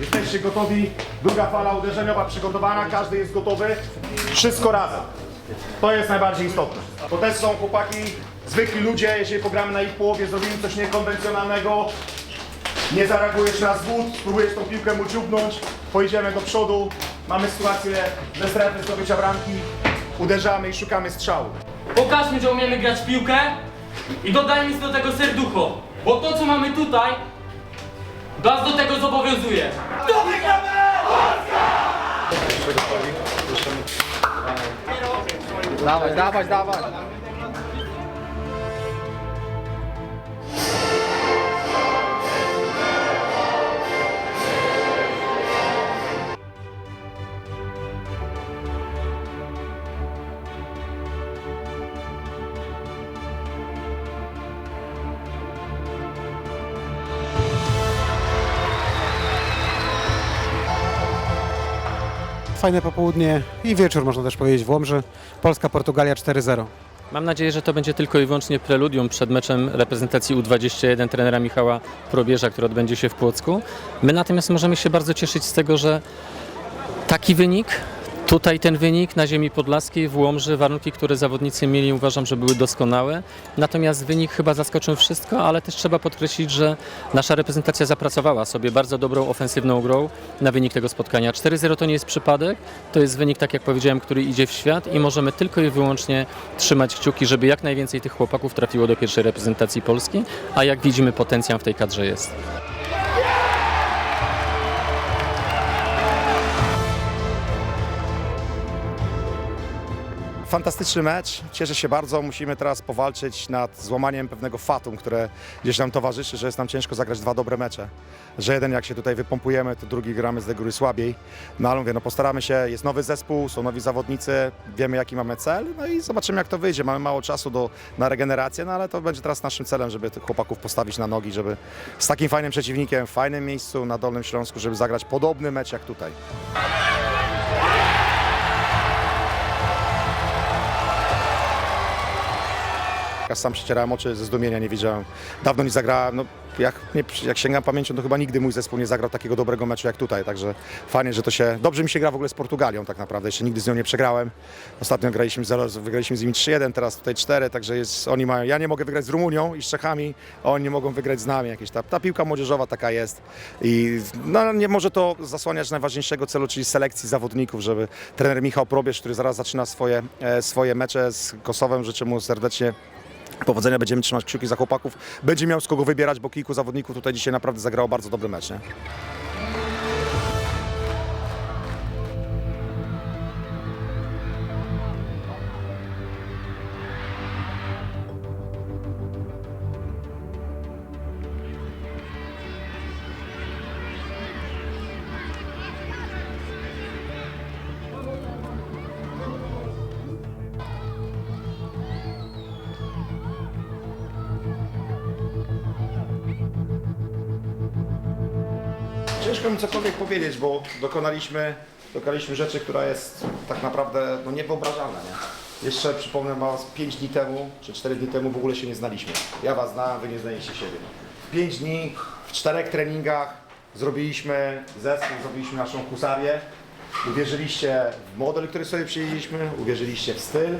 Jesteście gotowi? Druga fala uderzeniowa przygotowana, każdy jest gotowy. Wszystko razem. To jest najbardziej istotne. To też są chłopaki, zwykli ludzie, jeżeli pogramy na ich połowie, zrobimy coś niekonwencjonalnego, nie zareagujesz na zwód, spróbujesz tą piłkę mu dziubnąć, pojedziemy do przodu, mamy sytuację ze strefy zdobycia bramki, uderzamy i szukamy strzału. Pokażmy, że umiemy grać w piłkę i dodajmy do tego serducho, bo to co mamy tutaj nas do tego zobowiązuje. Dawaj, dawaj, dawaj. Fajne popołudnie i wieczór, można też powiedzieć, w Łomży. Polska-Portugalia 4-0. Mam nadzieję, że to będzie tylko i wyłącznie preludium przed meczem reprezentacji U21 trenera Michała Probierza, który odbędzie się w Płocku. My natomiast możemy się bardzo cieszyć z tego, że taki wynik, tutaj ten wynik na ziemi podlaskiej w Łomży, warunki, które zawodnicy mieli uważam, że były doskonałe. Natomiast wynik chyba zaskoczył wszystko, ale też trzeba podkreślić, że nasza reprezentacja zapracowała sobie bardzo dobrą ofensywną grą na wynik tego spotkania. 4-0 to nie jest przypadek, to jest wynik, tak jak powiedziałem, który idzie w świat i możemy tylko i wyłącznie trzymać kciuki, żeby jak najwięcej tych chłopaków trafiło do pierwszej reprezentacji Polski, a jak widzimy potencjał w tej kadrze jest. Fantastyczny mecz, cieszę się bardzo. Musimy teraz powalczyć nad złamaniem pewnego fatum, które gdzieś nam towarzyszy, że jest nam ciężko zagrać dwa dobre mecze. Że jeden jak się tutaj wypompujemy, to drugi gramy z góry słabiej. No ale mówię, no postaramy się, jest nowy zespół, są nowi zawodnicy, wiemy jaki mamy cel, no i zobaczymy jak to wyjdzie. Mamy mało czasu do, na regenerację, no ale to będzie teraz naszym celem, żeby tych chłopaków postawić na nogi, żeby z takim fajnym przeciwnikiem, w fajnym miejscu na Dolnym Śląsku, żeby zagrać podobny mecz jak tutaj. Ja sam przecierałem oczy ze zdumienia, nie wiedziałem. Dawno nie zagrałem, no jak, nie, jak sięgam pamięcią, to chyba nigdy mój zespół nie zagrał takiego dobrego meczu jak tutaj, także fajnie, że to się, dobrze mi się gra w ogóle z Portugalią tak naprawdę, jeszcze nigdy z nią nie przegrałem. Ostatnio graliśmy, z, wygraliśmy z nimi 3-1, teraz tutaj 4, także jest, oni mają, ja nie mogę wygrać z Rumunią i z Czechami, a oni nie mogą wygrać z nami, jakieś ta, ta piłka młodzieżowa taka jest i no, nie może to zasłaniać najważniejszego celu, czyli selekcji zawodników, żeby trener Michał Probierz, który zaraz zaczyna swoje, e, swoje mecze z Kosowem, życzę mu serdecznie Powodzenia, będziemy trzymać kciuki za chłopaków. Będzie miał z kogo wybierać, bo kilku zawodników tutaj dzisiaj naprawdę zagrało bardzo dobry mecz. Nie? Ciężko mi cokolwiek powiedzieć, bo dokonaliśmy, dokonaliśmy rzeczy, która jest tak naprawdę no, niewyobrażalna. Nie? Jeszcze przypomnę was, 5 dni temu, czy 4 dni temu w ogóle się nie znaliśmy. Ja was znam, wy nie znaliście siebie. 5 dni, w czterech treningach zrobiliśmy zespół, zrobiliśmy naszą husarię. Uwierzyliście w model, który sobie przyjęliśmy, uwierzyliście w styl,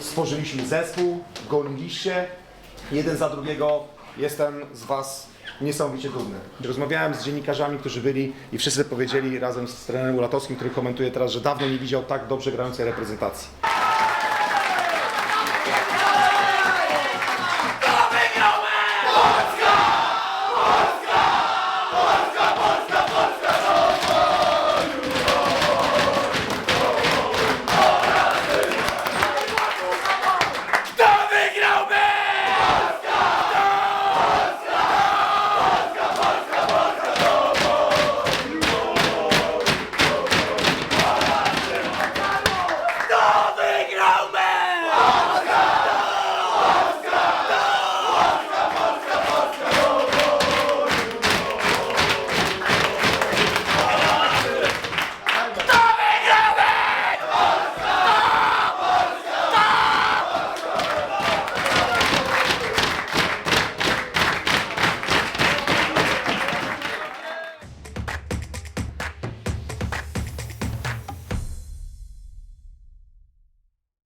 stworzyliśmy zespół, goniliście jeden za drugiego jestem z Was niesamowicie dumny. Rozmawiałem z dziennikarzami, którzy byli i wszyscy powiedzieli razem z trenerem Ulatowskim, który komentuje teraz, że dawno nie widział tak dobrze grającej reprezentacji.